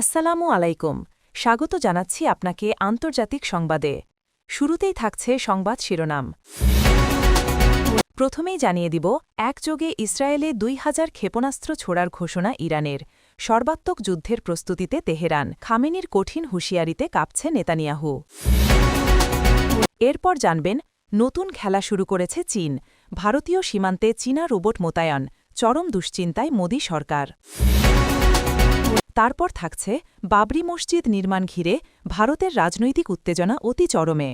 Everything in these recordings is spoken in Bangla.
আসসালামু আলাইকুম। স্বাগত জানাচ্ছি আপনাকে আন্তর্জাতিক সংবাদে। শুরুতেই থাকছে সংবাদ শিরোনাম। প্রথমেই জানিয়ে দিব, একযোগে ইসরায়েলে দুই হাজার ক্ষেপণাস্ত্র ছোড়ার ঘোষণা ইরানের। সর্বাত্মক যুদ্ধের প্রস্তুতিতে তেহরান খামেনির কঠিন হুঁশিয়ারিতে কাঁপছে নেতানিয়াহু। এরপর জানবেন, নতুন খেলা শুরু করেছে চীন। ভারতীয় সীমান্তে চীনা রোবট মোতায়ন, চরম দুশ্চিন্তায় মোদী সরকার। তারপর থাকছে বাবরি মসজিদ নির্মাণ ঘিরে ভারতের রাজনৈতিক উত্তেজনা অতি চরমে।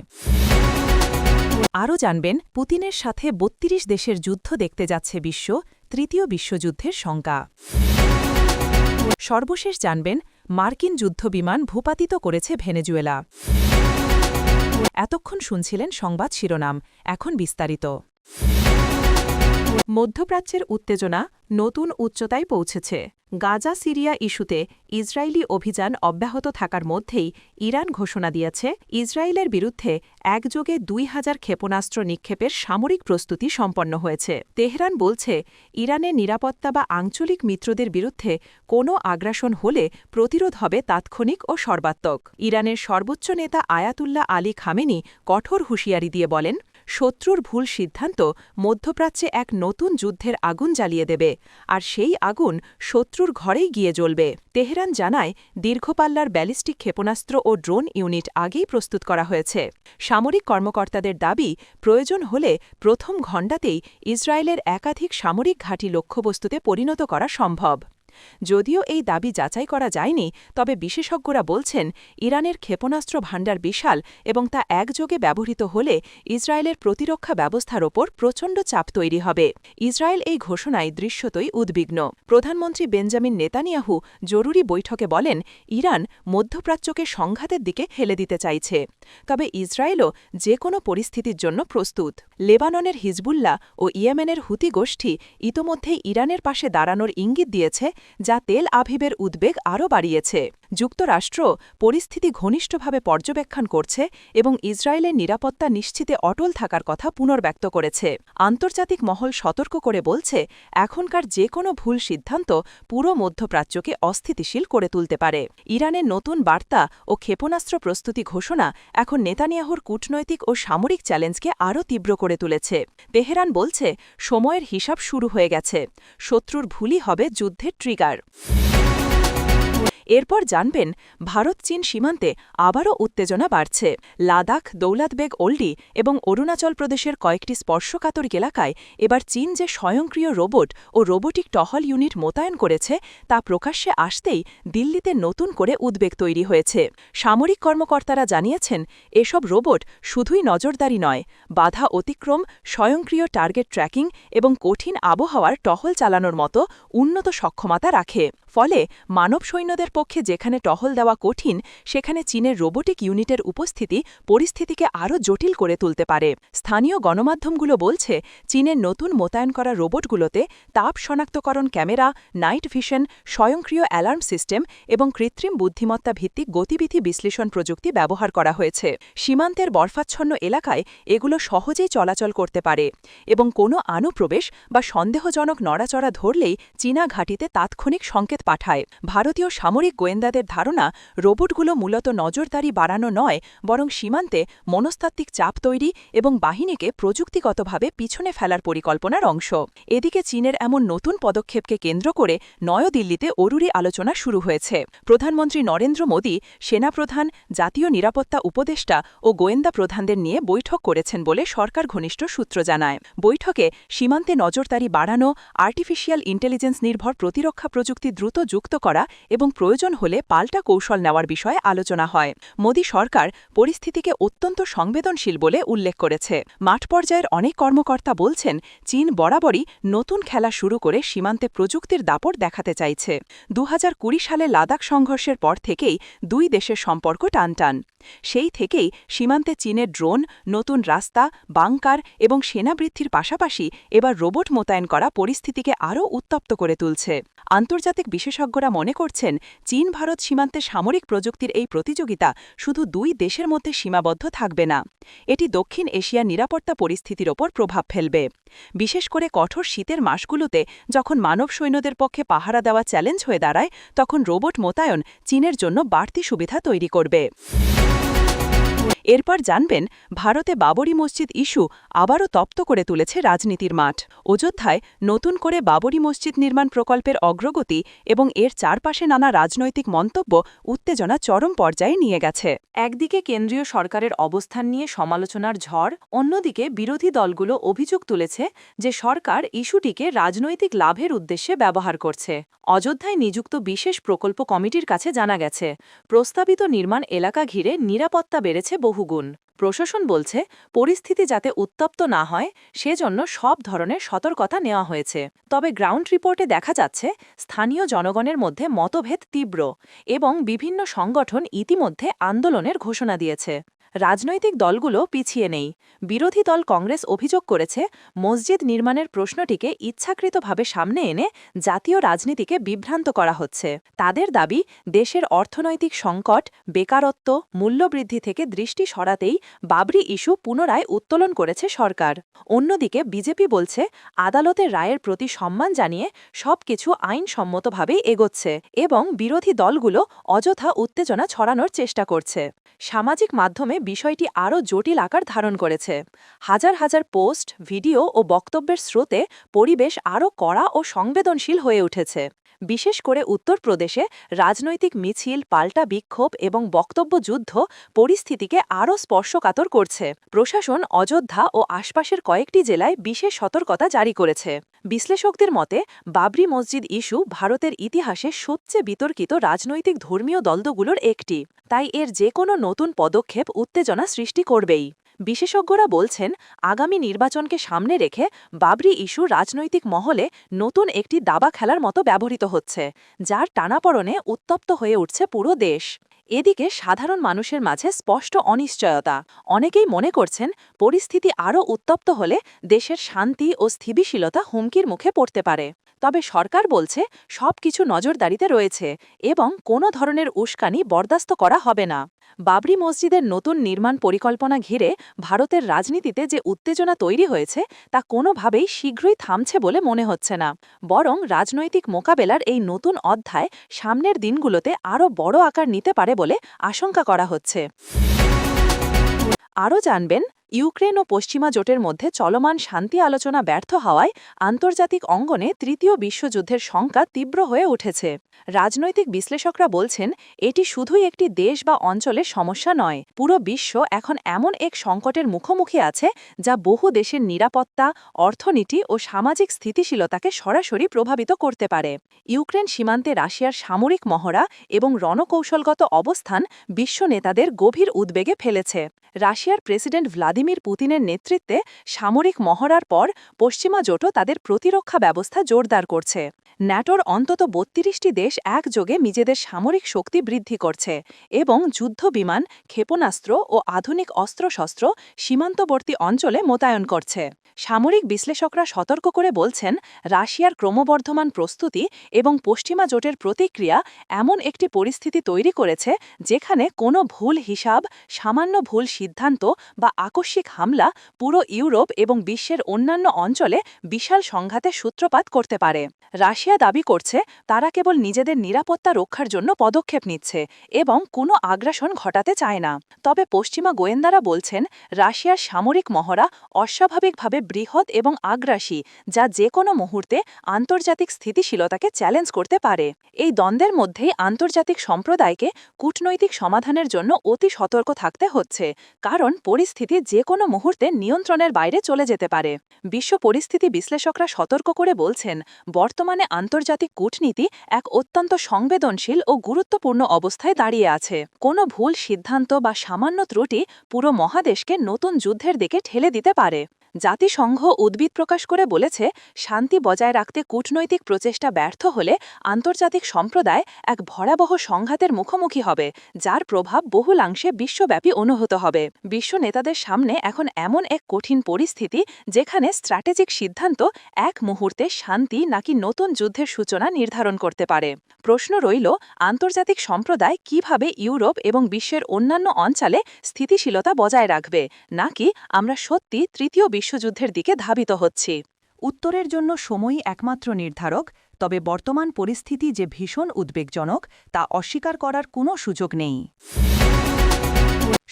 আরও জানবেন, পুতিনের সাথে বত্রিশ দেশের যুদ্ধ দেখতে যাচ্ছে বিশ্ব, তৃতীয় বিশ্বযুদ্ধের শঙ্কা। সর্বশেষ জানবেন, মার্কিন যুদ্ধবিমান ভূপাতিত করেছে ভেনেজুয়েলা। এতক্ষণ শুনছিলেন সংবাদ শিরোনাম, এখন বিস্তারিত। মধ্যপ্রাচ্যের উত্তেজনা নতুন উচ্চতায় পৌঁছেছে। গাজা সিরিয়া ইস্যুতে ইসরায়েলি অভিযান অব্যাহত থাকার মধ্যেই ইরান ঘোষণা দিয়েছে, ইসরায়েলের বিরুদ্ধে একযোগে দুই হাজার ক্ষেপণাস্ত্র নিক্ষেপের সামরিক প্রস্তুতি সম্পন্ন হয়েছে। তেহরান বলছে ইরানের নিরাপত্তা বা আঞ্চলিক মিত্রদের বিরুদ্ধে কোনো আগ্রাসন হলে প্রতিরোধ হবে তাৎক্ষণিক ও সর্বাত্মক। ইরানের সর্বোচ্চ নেতা আয়াতুল্লাহ আলী খামেনি কঠোর হুঁশিয়ারি দিয়ে বলেন শত্রুর ভুল সিদ্ধান্ত মধ্যপ্রাচ্যে এক নতুন যুদ্ধের আগুন জ্বালিয়ে দেবে, আর সেই আগুন শত্রুর ঘরেই গিয়ে জ্বলবে, তেহরান জানায় দীর্ঘপাল্লার ব্যালিস্টিক ক্ষেপণাস্ত্র ও ড্রোন ইউনিট আগেই প্রস্তুত করা হয়েছে। সামরিক কর্মকর্তাদের দাবি, প্রয়োজন হলে প্রথম ঘণ্টাতেই ইসরায়েলের একাধিক সামরিক ঘাঁটি লক্ষ্যবস্তুতে পরিণত করা সম্ভব। যদিও এই দাবি যাচাই করা যায়নি, তবে বিশেষজ্ঞরা বলছেন, ইরানের ক্ষেপণাস্ত্র ভাণ্ডার বিশাল এবং তা একযোগে ব্যবহৃত হলে ইসরায়েলের প্রতিরক্ষা ব্যবস্থার ওপর প্রচণ্ড চাপ তৈরি হবে। ইসরায়েল এই ঘোষণায় দৃশ্যতই উদ্বিগ্ন। প্রধানমন্ত্রী বেঞ্জামিন নেতানিয়াহু জরুরি বৈঠকে বলেন, ইরান মধ্যপ্রাচ্যকে সংঘাতের দিকে হেলে দিতে চাইছে। তবে ইসরায়েলও যে কোনো পরিস্থিতির জন্য প্রস্তুত। লেবাননের হিজবুল্লাহ ও ইয়েমেনের হুতি গোষ্ঠী ইতোমধ্যেই ইরানের পাশে দাঁড়ানোর ইঙ্গিত দিয়েছে যা তেল আভিবের উদ্বেগ আরও বাড়িয়েছে। যুক্তরাষ্ট্র পরিস্থিতি ঘনিষ্ঠভাবে পর্যবেক্ষণ করছে এবং ইসরায়েলের নিরাপত্তা নিশ্চিতে অটল থাকার কথা পুনর্ব্যক্ত করেছে। আন্তর্জাতিক মহল সতর্ক করে বলছে, এখনকার যে কোনো ভুল সিদ্ধান্ত পুরো মধ্যপ্রাচ্যকে অস্থিতিশীল করে তুলতে পারে। ইরানের নতুন বার্তা ও ক্ষেপণাস্ত্র প্রস্তুতি ঘোষণা এখন নেতানিয়াহুর কূটনৈতিক ও সামরিক চ্যালেঞ্জকে আরও তীব্র করে তুলেছে। তেহরান বলছে, সময়ের হিসাব শুরু হয়ে গেছে। শত্রুর ভুলই হবে যুদ্ধের ট্রিগার। এরপর জানবেন, ভারত চীন সীমান্তে আবারও উত্তেজনা বাড়ছে। লাদাখ, দৌলাতবেগ, ওল্ডি এবং অরুণাচল প্রদেশের কয়েকটি স্পর্শকাতর এলাকায় এবার চীন যে স্বয়ংক্রিয় রোবট ও রোবোটিক টহল ইউনিট মোতায়েন করেছে, তা প্রকাশ্যে আসতেই দিল্লিতে নতুন করে উদ্বেগ তৈরি হয়েছে। সামরিক কর্মকর্তারা জানিয়েছেন, এসব রোবট শুধুই নজরদারি নয়, বাধা অতিক্রম, স্বয়ংক্রিয় টার্গেট ট্র্যাকিং এবং কঠিন আবহাওয়ার টহল চালানোর মতো উন্নত সক্ষমতা রাখে। ফলে মানব সৈন্যদের পক্ষে যেখানে টহল দেওয়া কঠিন, সেখানে চীনের রোবোটিক ইউনিটের উপস্থিতি পরিস্থিতিকে আরও জটিল করে তুলতে পারে। স্থানীয় গণমাধ্যমগুলো বলছে, চীনের নতুন মোতায়েন করা রোবটগুলোতে তাপ শনাক্তকরণ ক্যামেরা, নাইট ভিশন, স্বয়ংক্রিয় অ্যালার্ম সিস্টেম এবং কৃত্রিম বুদ্ধিমত্তা ভিত্তিক গতিবিধি বিশ্লেষণ প্রযুক্তি ব্যবহার করা হয়েছে। সীমান্তের বরফাচ্ছন্ন এলাকায় এগুলো সহজেই চলাচল করতে পারে এবং কোনো আনুপ্রবেশ বা সন্দেহজনক নড়াচড়া ধরলেই চীনা ঘাঁটিতে তাৎক্ষণিক সংকেত পাঠায়। ভারতীয় সামরিক গোয়েন্দাদের ধারণা, রোবটগুলো মূলত নজরদারি বাড়ানো নয়, বরং সীমান্তে মনস্তাত্ত্বিক চাপ তৈরি এবং বাহিনীকে প্রযুক্তিগতভাবে পিছনে ফেলার পরিকল্পনার অংশ। এদিকে চীনের এমন নতুন পদক্ষেপকে কেন্দ্র করে নয়াদিল্লিতে অরুরি আলোচনা শুরু হয়েছে। প্রধানমন্ত্রী নরেন্দ্র মোদী, সেনাপ্রধান, জাতীয় নিরাপত্তা উপদেষ্টা ও গোয়েন্দা প্রধানদের নিয়ে বৈঠক করেছেন বলে সরকার ঘনিষ্ঠ সূত্র জানায়। বৈঠকে সীমান্তে নজরদারি বাড়ানো, আর্টিফিশিয়াল ইন্টেলিজেন্স নির্ভর প্রতিরক্ষা প্রযুক্তি দ্রুত যুক্ত করা এবং প্রয়োজন হলে পাল্টা কৌশল নেওয়ার বিষয়ে আলোচনা হয়। মোদী সরকার পরিস্থিতিকে অত্যন্ত সংবেদনশীল বলে উল্লেখ করেছে। মাঠ পর্যায়ের অনেক কর্মকর্তা বলছেন, চীন বরাবরই নতুন খেলা শুরু করে সীমান্তে প্রযুক্তির দাপট দেখাতে চাইছে। দু হাজার কুড়ি সালে লাদাখ সংঘর্ষের পর থেকেই দুই দেশের সম্পর্ক টানটান। সেই থেকেই সীমান্তে চীনের ড্রোন, নতুন রাস্তা, বাংকার এবং সেনা বৃদ্ধির পাশাপাশি এবার রোবট মোতায়েন করা পরিস্থিতিকে আরও উত্তপ্ত করে তুলছে। আন্তর্জাতিক বিশেষজ্ঞরা মনে করছেন, চীন ভারত সীমান্তে সামরিক প্রযুক্তির এই প্রতিযোগিতা শুধু দুই দেশের মধ্যে সীমাবদ্ধ থাকবে না, এটি দক্ষিণ এশিয়ার নিরাপত্তা পরিস্থিতির ওপর প্রভাব ফেলবে। বিশেষ করে কঠোর শীতের মাসগুলোতে যখন মানব সৈন্যদের পক্ষে পাহারা দেওয়া চ্যালেঞ্জ হয়ে দাঁড়ায়, তখন রোবট মোতায়ন চীনের জন্য বাড়তি সুবিধা তৈরি করবে। Network. এরপর জানবেন, ভারতে বাবরি মসজিদ ইস্যু আবারও তপ্ত করে তুলেছে রাজনীতির মাঠ। অযোধ্যায় নতুন করে বাবরি মসজিদ নির্মাণ প্রকল্পের অগ্রগতি এবং এর চারপাশে নানা রাজনৈতিক মন্তব্য উত্তেজনা চরম পর্যায়ে নিয়ে গেছে। একদিকে কেন্দ্রীয় সরকারের অবস্থান নিয়ে সমালোচনার ঝড়, অন্যদিকে বিরোধী দলগুলো অভিযোগ তুলেছে যে সরকার ইস্যুটিকে রাজনৈতিক লাভের উদ্দেশ্যে ব্যবহার করছে। অযোধ্যায় নিযুক্ত বিশেষ প্রকল্প কমিটির কাছে জানা গেছে, প্রস্তাবিত নির্মাণ এলাকা ঘিরে নিরাপত্তা বেড়েছে বহুগুণ। প্রশাসন বলছে, পরিস্থিতি যাতে উত্তপ্ত না হয়, সেজন্য সব ধরনের সতর্কতা নেওয়া হয়েছে। তবে গ্রাউন্ড রিপোর্টে দেখা যাচ্ছে, স্থানীয় জনগণের মধ্যে মতভেদ তীব্র এবং বিভিন্ন সংগঠন ইতিমধ্যে আন্দোলনের ঘোষণা দিয়েছে। রাজনৈতিক দলগুলো পিছিয়ে নেই। বিরোধী দল কংগ্রেস অভিযোগ করেছে, মসজিদ নির্মাণের প্রশ্নটিকে ইচ্ছাকৃতভাবে সামনে এনে জাতীয় রাজনীতিকে বিভ্রান্ত করা হচ্ছে। তাদের দাবি, দেশের অর্থনৈতিক সংকট, বেকারত্ব, মূল্যবৃদ্ধি থেকে দৃষ্টি সরাতেই বাবরি ইস্যু পুনরায় উত্তোলন করেছে সরকার। অন্যদিকে বিজেপি বলছে, আদালতের রায়ের প্রতি সম্মান জানিয়ে সবকিছু আইনসম্মতভাবেই এগোচ্ছে এবং বিরোধী দলগুলো অযথা উত্তেজনা ছড়ানোর চেষ্টা করছে। সামাজিক মাধ্যমে বিষয়টি আরও জটিল আকার ধারণ করেছে। হাজার হাজার পোস্ট, ভিডিও ও বক্তব্যের স্রোতে পরিবেশ আরও কড়া ও সংবেদনশীল হয়ে উঠেছে। বিশেষ করে উত্তরপ্রদেশে রাজনৈতিক মিছিল, পাল্টা বিক্ষোভ এবং বক্তব্য যুদ্ধ পরিস্থিতিকে আরও স্পর্শকাতর করছে। প্রশাসন, অযোধ্যা ও আশপাশের কয়েকটি জেলায় বিশেষ সতর্কতা জারি করেছে। বিশ্লেষকদের মতে, বাবরি মসজিদ ইস্যু ভারতের ইতিহাসে সবচেয়ে বিতর্কিত রাজনৈতিক ধর্মীয় দলগুলোর একটি। তাই এর যে কোনো নতুন পদক্ষেপ উত্তেজনা সৃষ্টি করবেই। বিশেষজ্ঞরা বলছেন, আগামী নির্বাচনকে সামনে রেখে বাবরি ইস্যু রাজনৈতিক মহলে নতুন একটি দাবা খেলার মতো ব্যবহৃত হচ্ছে, যার টানাপড়নে উত্তপ্ত হয়ে উঠছে পুরো দেশ। এদিকে সাধারণ মানুষের মাঝে স্পষ্ট অনিশ্চয়তা। অনেকেই মনে করছেন, পরিস্থিতি আরও উত্তপ্ত হলে দেশের শান্তি ও স্থিতিশীলতা হুমকির মুখে পড়তে পারে। তবে সরকার বলছে সব কিছু নজরদারিতে রয়েছে এবং কোনো ধরনের উস্কানি বরদাস্ত করা হবে না। বাবরি মসজিদের নতুন নির্মাণ পরিকল্পনা ঘিরে ভারতের রাজনীতিতে যে উত্তেজনা তৈরি হয়েছে, তা কোনোভাবেই শীঘ্রই থামছে বলে মনে হচ্ছে না। বরং রাজনৈতিক মোকাবেলার এই নতুন অধ্যায় সামনের দিনগুলোতে আরও বড় আকার নিতে পারে বলে আশঙ্কা করা হচ্ছে। আরও জানবেন, ইউক্রেন ও পশ্চিমা জোটের মধ্যে চলমান শান্তি আলোচনা ব্যর্থ হওয়ায় আন্তর্জাতিক অঙ্গনে তৃতীয় বিশ্বযুদ্ধের শঙ্কা তীব্র হয়ে উঠেছে। রাজনৈতিক বিশ্লেষকরা বলছেন, এটি শুধুই একটি দেশ বা অঞ্চলের সমস্যা নয়, পুরো বিশ্ব এখন এমন এক সংকটের মুখোমুখি আছে যা বহু দেশের নিরাপত্তা, অর্থনীতি ও সামাজিক স্থিতিশীলতাকে সরাসরি প্রভাবিত করতে পারে। ইউক্রেন সীমান্তে রাশিয়ার সামরিক মহড়া এবং রণকৌশলগত অবস্থান বিশ্ব নেতাদের গভীর উদ্বেগে ফেলেছে। রাশিয়ার প্রেসিডেন্ট ভ্লাদিমির পুতিনের নেতৃত্বে সামরিক মহড়ার পর পশ্চিমা জোটও তাদের প্রতিরক্ষা ব্যবস্থা জোরদার করছে। ন্যাটোর অন্তত বত্রিশটি দেশ একযোগে নিজেদের সামরিক শক্তি বৃদ্ধি করছে এবং যুদ্ধ বিমান ক্ষেপণাস্ত্র ও আধুনিক অস্ত্রশস্ত্র সীমান্তবর্তী অঞ্চলে মোতায়েন করছে। সামরিক বিশ্লেষকরা সতর্ক করে বলছেন, রাশিয়ার ক্রমবর্ধমান প্রস্তুতি এবং পশ্চিমা জোটের প্রতিক্রিয়া এমন একটি পরিস্থিতি তৈরি করেছে যেখানে কোনো ভুল হিসাব, সামান্য ভুল সিদ্ধান্ত বা আকস্মিক হামলা পুরো ইউরোপ এবং বিশ্বের অন্যান্য অঞ্চলে বিশাল সংঘাতের সূত্রপাত করতে পারে। রাশিয়া দাবি করছে, তারা কেবল নিজেদের নিরাপত্তা রক্ষার জন্য পদক্ষেপ নিচ্ছে এবং কোনো আগ্রাসন ঘটাতে চায় না। তবে পশ্চিমা গোয়েন্দারা বলছেন, রাশিয়ার সামরিক মহড়া অস্বাভাবিকভাবে বৃহৎ এবং আগ্রাসী, যা যে কোনো মুহূর্তে আন্তর্জাতিক স্থিতিশীলতাকে চ্যালেঞ্জ করতে পারে। এই দ্বন্দ্বের মধ্যেই আন্তর্জাতিক সম্প্রদায়কে কূটনৈতিক সমাধানের জন্য অতি সতর্ক থাকতে হচ্ছে, কারণ পরিস্থিতি যে কোনো মুহূর্তে নিয়ন্ত্রণের বাইরে চলে যেতে পারে। বিশ্ব পরিস্থিতি বিশ্লেষকরা সতর্ক করে বলছেন, বর্তমানে আন্তর্জাতিক কূটনীতি এক অত্যন্ত সংবেদনশীল ও গুরুত্বপূর্ণ অবস্থায় দাঁড়িয়ে আছে। কোনো ভুল সিদ্ধান্ত বা সামান্য ত্রুটি পুরো মহাদেশকে নতুন যুদ্ধের দিকে ঠেলে দিতে পারে। জাতিসংঘ উদ্বিদ প্রকাশ করে বলেছে, শান্তি বজায় রাখতে কূটনৈতিক প্রচেষ্টা ব্যর্থ হলে আন্তর্জাতিক সম্প্রদায় এক ভয়াবহ সংঘাতের মুখোমুখি হবে, যার প্রভাব বহুলাংশে বিশ্বব্যাপী অনুভূত হবে। বিশ্ব নেতাদের সামনে এখন এমন এক কঠিন পরিস্থিতি, যেখানে স্ট্র্যাটেজিক সিদ্ধান্ত এক মুহূর্তে শান্তি নাকি নতুন যুদ্ধের সূচনা নির্ধারণ করতে পারে। প্রশ্ন রইল, আন্তর্জাতিক সম্প্রদায় কীভাবে ইউরোপ এবং বিশ্বের অন্যান্য অঞ্চলে স্থিতিশীলতা বজায় রাখবে, নাকি আমরা সত্যি তৃতীয় বিশ্বযুদ্ধের দিকে ধাবিত হচ্ছি। উত্তরের জন্য সময়ই একমাত্র নির্ধারক, তবে বর্তমান পরিস্থিতি যে ভীষণ উদ্বেগজনক, তা অস্বীকার করার কোনো সুযোগ নেই।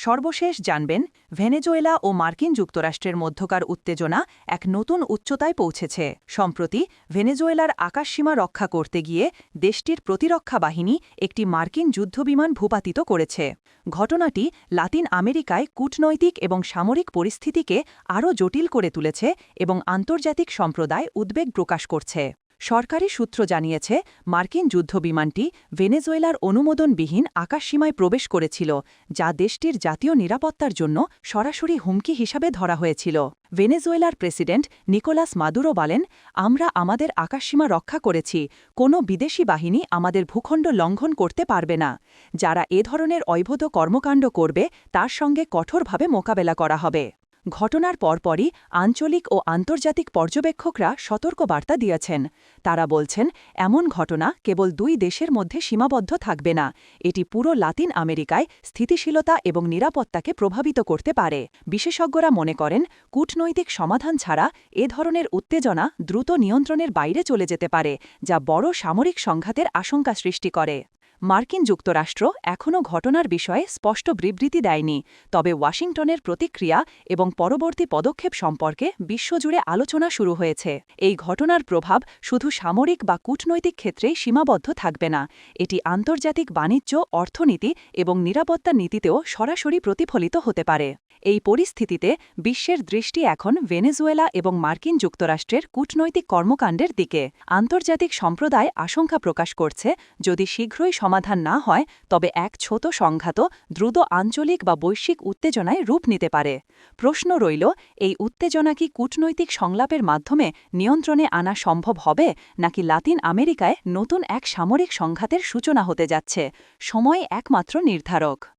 সর্বশেষ জানবেন, ভেনেজুয়েলা ও মার্কিন যুক্তরাষ্ট্রের মধ্যকার উত্তেজনা এক নতুন উচ্চতায় পৌঁছেছে। সম্প্রতি ভেনেজুয়েলার আকাশসীমা রক্ষা করতে গিয়ে দেশটির প্রতিরক্ষা বাহিনী একটি মার্কিন যুদ্ধবিমান ভূপাতিত করেছে। ঘটনাটি লাতিন আমেরিকায় কূটনৈতিক এবং সামরিক পরিস্থিতিকে আরও জটিল করে তুলেছে এবং আন্তর্জাতিক সম্প্রদায় উদ্বেগ প্রকাশ করছে। সরকারি সূত্র জানিয়েছে, মার্কিন যুদ্ধবিমানটি ভেনেজুয়েলার অনুমোদনবিহীন আকাশসীমায় প্রবেশ করেছিল, যা দেশটির জাতীয় নিরাপত্তার জন্য সরাসরি হুমকি হিসাবে ধরা হয়েছিল। ভেনেজুয়েলার প্রেসিডেন্ট নিকোলাস মাদুরো বলেন, আমরা আমাদের আকাশসীমা রক্ষা করেছি, কোনো বিদেশি বাহিনী আমাদের ভূখণ্ড লঙ্ঘন করতে পারবে না। যারা এ ধরনের অবৈধ কর্মকাণ্ড করবে, তার সঙ্গে কঠোরভাবে মোকাবেলা করা হবে। ঘটনার পরপরই আঞ্চলিক ও আন্তর্জাতিক পর্যবেক্ষকরা সতর্কবার্তা দিয়েছেন। তারা বলছেন, এমন ঘটনা কেবল দুই দেশের মধ্যে সীমাবদ্ধ থাকবে না। এটি পুরো লাতিন আমেরিকায় স্থিতিশীলতা এবং নিরাপত্তাকে প্রভাবিত করতে পারে। বিশেষজ্ঞরা মনে করেন, কূটনৈতিক সমাধান ছাড়া এ ধরনের উত্তেজনা দ্রুত নিয়ন্ত্রণের বাইরে চলে যেতে পারে, যা বড় সামরিক সংঘাতের আশঙ্কা সৃষ্টি করে। মার্কিন যুক্তরাষ্ট্র এখনও ঘটনার বিষয়ে স্পষ্ট বিবৃতি দেয়নি, তবে ওয়াশিংটনের প্রতিক্রিয়া এবং পরবর্তী পদক্ষেপ সম্পর্কে বিশ্বজুড়ে আলোচনা শুরু হয়েছে। এই ঘটনার প্রভাব শুধু সামরিক বা কূটনৈতিক ক্ষেত্রেই সীমাবদ্ধ থাকবে না, এটি আন্তর্জাতিক বাণিজ্য, অর্থনীতি এবং নিরাপত্তা নীতিতেও সরাসরি প্রতিফলিত হতে পারে। এই পরিস্থিতিতে বিশ্বের দৃষ্টি এখন ভেনেজুয়েলা এবং মার্কিন যুক্তরাষ্ট্রের কূটনৈতিক কর্মকাণ্ডের দিকে। আন্তর্জাতিক সম্প্রদায় আশঙ্কা প্রকাশ করছে, যদি শীঘ্রই সমাধান না হয়, তবে এক ছোট সংঘাত দ্রুত আঞ্চলিক বা বৈশ্বিক উত্তেজনায় রূপ নিতে পারে। প্রশ্ন রইল, এই উত্তেজনা কি কূটনৈতিক সংলাপের মাধ্যমে নিয়ন্ত্রণে আনা সম্ভব হবে, নাকি লাতিন আমেরিকায় নতুন এক সামরিক সংঘাতের সূচনা হতে যাচ্ছে? সময় একমাত্র নির্ধারক।